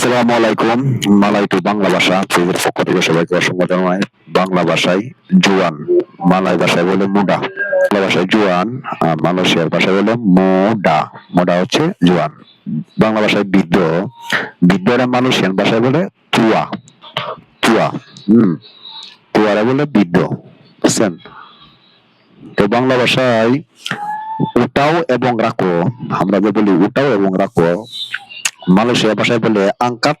আসসালামু আলাইকুম। মালাই টু বাংলা ভাষা পেজের পক্ষ থেকে সবাইকে অসংখ্য জানাই বাংলা ভাষায় জুয়ান, মালাই ভাষায় বলে মুডা। বাংলা ভাষায় জুয়ান, আর মালয়েশিয়ার ভাষায় বলে মোডা। মোডা হচ্ছে জুয়ান। বাংলা ভাষায় বৃদ্ধ। বৃদ্ধরা মালয়েশিয়ান ভাষায় বলে তুয়া। তুয়া, হুম। তুয়ারা বলে বৃদ্ধ। বুঝছেন? তো বাংলা ভাষায় উঠাও এবং রাখো। আমরা যে বলি উঠাও এবং রাখো মালয়েশিয়া ভাষায় বলে angkat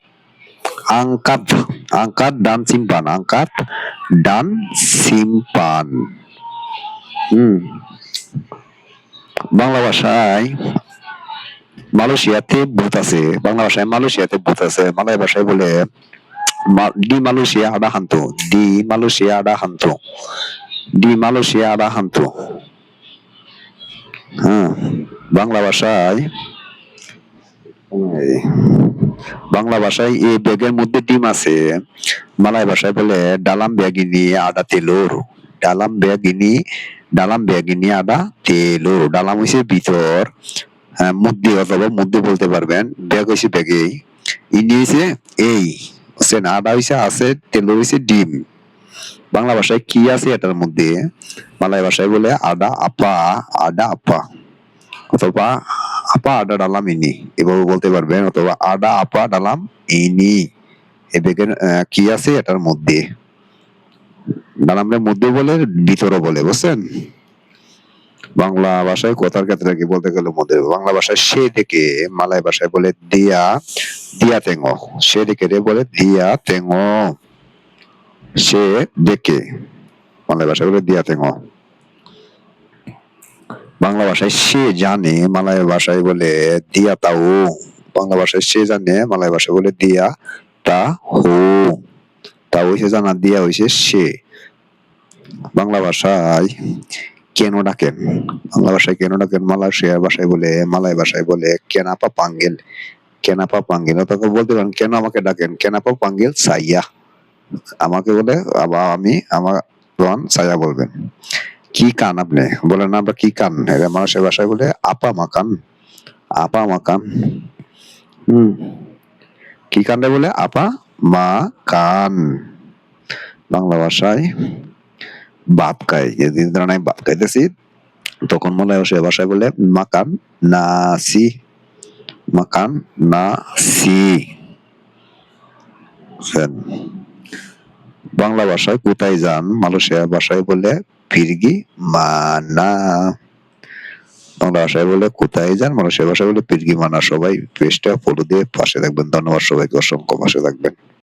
angkat angkat dan simpan angkat dan simpan হুম বাংলা ভাষায় মালয়েশিয়াতে ভূত আছে বাংলা ভাষায় মালয়েশিয়াতে ভূত আছে মালয় ভাষায় বলে মা- di Malaysia ada hantu di Malaysia ada hantu di Malaysia ada hantu হ্যাঁ বাংলা ভাষায় এই, বাংলা ভাষায় এই ব্যাগের মধ্যে ডিম আছে। মালয় ভাষায় বলে ডালাম ব্যাগিনি আদা তেলোর ডালাম ব্যাগিনি ডালাম ব্যাগিনি আডা তেলোর ডালাম হইছে ভিতর হ্যাঁ, মধ্যে অথবা মধ্যে বলতে পারবেন। ব্যাগ হইছে ব্যাগে ইনি হইছে এই। আডা হইছে আছে তেলোর হইছে ডিম। বাংলা ভাষায় কি আছে এটার মধ্যে? মালয় ভাষায় বলে আদা আপা আদা আপা। অথবা আপা আডা ডালাম ইনি। এভাবে বলতে পারবেন, অথবা আডা, আপা, ডালাম, ইনি। এ কি আছে এটার মধ্যে? ডালামের মধ্যে বলে, ভিতরে বলে, বুঝছেন? বাংলা ভাষায় কথার ক্ষেত্রে কি বলতে গেলে মধ্যে? বাংলা ভাষায় সে দেখে মালয় ভাষায় বলে, দিয়া দিয়া তেঙ্গ সে দেখে রে বলে, দিয়া তেঙ্গ সে দেখে মালয় ভাষায় বলে, দিয়া তেঙ্গ বাংলা ভাষায় সে জানে মালয় ভাষায় বলে দিয়া তাও বাংলা ভাষায় সে জানে মালায় ভাষায় বলে দিয়া তা হো। তা হইছে জানা, দিয়া হইছে সে। বাংলা ভাষায় কেন ডাকেন? বাংলা ভাষায় কেন ডাকেন? মালয়েশিয়া ভাষায় বলে মালয় ভাষায় বলে কেনাপা পাঙ্গেল কেনাপা পাঙ্গেল। অথবা বলতে পারেন, কেন আমাকে ডাকেন? কেনাপা পাঙ্গেল সাইয়া আমাকে বলে আবার আমি আমার সাইয়া বলবেন। কি কান আপনি? বলেন না আমরা কি কান? এরা মানুষের ভাষায় বলে আপা মাকান আপা মাকান হুম। কি কানটা বলে? আপা মা কান। বাংলা ভাষায় বাপ খাই যেদিন ধরেন বাপ খাইতেছি তখন মনে হয় সে ভাষায় বলে মাকান নাসি মাকান নাসি বুঝছেন? বাংলা ভাষায় কোথায় যান? মালয়েশিয়া ভাষায় বলে ফিরগি মানা। বাংলা ভাষায় বলে কোথায় যান? মালয়েশিয়া ভাষায় বলে ফিরগি মানা। সবাই পেজটা ফলো দিয়ে পাশে থাকবেন। ধন্যবাদ সবাইকে। অসংখ্য পাশে থাকবেন।